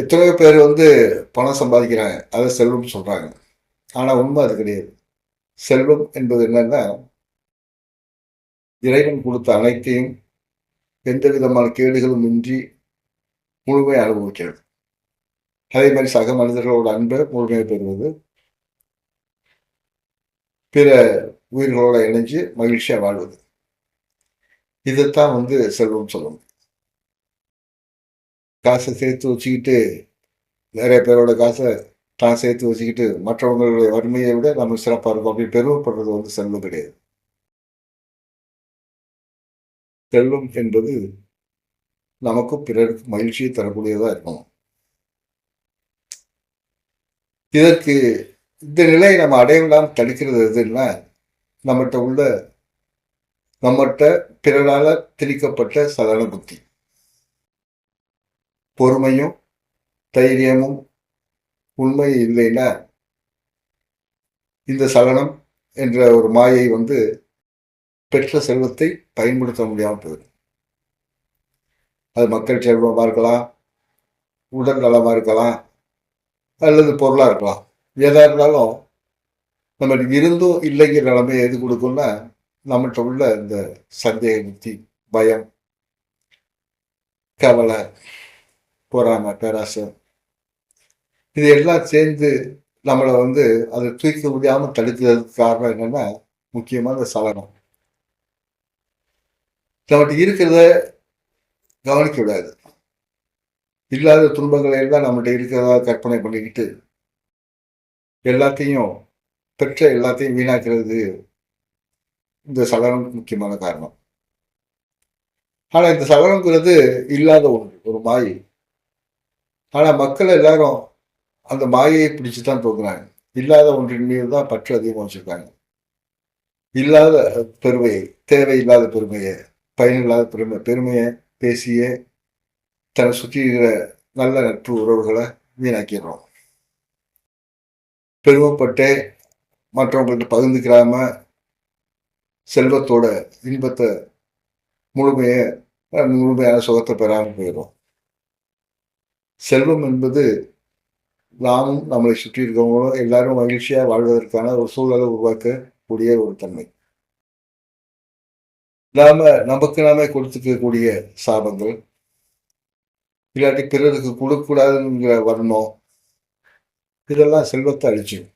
எத்தனையோ பேர் வந்து பணம் சம்பாதிக்கிறாங்க. அதை செல்வம் சொல்கிறாங்க ஆனால் உண்மை அது கிடையாது. செல்வம் என்பது என்னன்னா இறைவன் கொடுத்த அனைத்தையும் எந்த விதமான கேடுகளும் இன்றி முழுமையை அனுபவிக்கிறது. அதே மாதிரி சக மனிதர்களோட அன்பை முழுமையை பெறுவது பிற உயிர்களோட இணைஞ்சு மகிழ்ச்சியாக வாழ்வது. இதைத்தான் வந்து செல்வம் சொல்லணும் காசை சேர்த்து வச்சுக்கிட்டு நிறைய பேரோட காசை தான் சேர்த்து வச்சுக்கிட்டு மற்றவங்களுடைய வறுமையை விட நம்ம சிறப்பாக இருக்கும். அப்படி பெருமைப்படுறது வந்து செல்வம் கிடையாது. செல்வம் என்பது நமக்கும் பிறருக்கு மகிழ்ச்சியை தரக்கூடியதாக இருக்கும் இதற்கு இந்த நிலையை நம்ம அடையலாம் தடுக்கிறது எதுன்னா நம்மகிட்ட உள்ள நம்மகிட்ட பிறரால திணிக்கப்பட்ட சாதாரண புத்தி. பொறுமையும் தைரியமும் உண்மை இல்லைன்னா இந்த சலனம் என்ற ஒரு மாயை வந்து பெற்ற செல்வத்தை பயன்படுத்த முடியாமல் போயிடும். அது மக்கள் செல்வமாக இருக்கலாம் உடல் நலமாக இருக்கலாம் அல்லது பொருளாக இருக்கலாம். எதாக இருந்தாலும் நம்ம இருந்தும் இல்லைங்கிற நிலைமை எது கொடுக்கும்னா நம்மகிட்ட உள்ள இந்த சந்தேக புத்தி பயம் கவலை போறாங்க பேராசை இது எல்லாம் சேர்ந்து நம்மளை வந்து அதை தூக்க முடியாமல் தடுக்கிறதுக்கு காரணம் என்னன்னா முக்கியமாக இந்த சலனம் நம்மகிட்ட இருக்கிறத கவனிக்க விடாது இல்லாத துன்பங்களை எல்லாம் நம்மகிட்ட இருக்கிறதா கற்பனை பண்ணிக்கிட்டு எல்லாத்தையும் பெற்ற எல்லாத்தையும் வீணாக்கிறது இந்த சலனம் முக்கியமான காரணம். ஆனால் இந்த சலனங்கிறது இல்லாத ஒன்று ஒரு மாயை. ஆனால் மக்கள் எல்லாரும் அந்த மாயையை பிடிச்சு தான் போகிறாங்க இல்லாத ஒன்றின் மீது தான் பற்று அதிகமாக வச்சிருக்காங்க. இல்லாத பெருமையை தேவையில்லாத பெருமையை பயனில்லாத பெருமை பெருமையை பேசியே தன்னை சுற்றி இருக்கிற நல்ல நட்பு உறவுகளை வீணாக்கிடுறோம். பெருமைப்பட்டு மற்றவங்கள்ட்ட பகிர்ந்துக்கிறாம செல்வத்தோட இன்பத்தை முழுமையை முழுமையான சுகத்தை பெறாமல் போயிடும் செல்வம் என்பது நாமும் நம்மளை சுற்றி இருக்கவங்களும் எல்லாரும் மகிழ்ச்சியாக வாழ்வதற்கான ஒரு சூழலை உருவாக்கக்கூடிய ஒரு தன்மை. நாம நமக்கு நாமே கொடுத்துக்கக்கூடிய சாபங்கள் இல்லாட்டி பிறருக்கு கொடுக்கக்கூடாதுங்கிற வர்ணம் இதெல்லாம் செல்வத்தை அழிச்சிடும்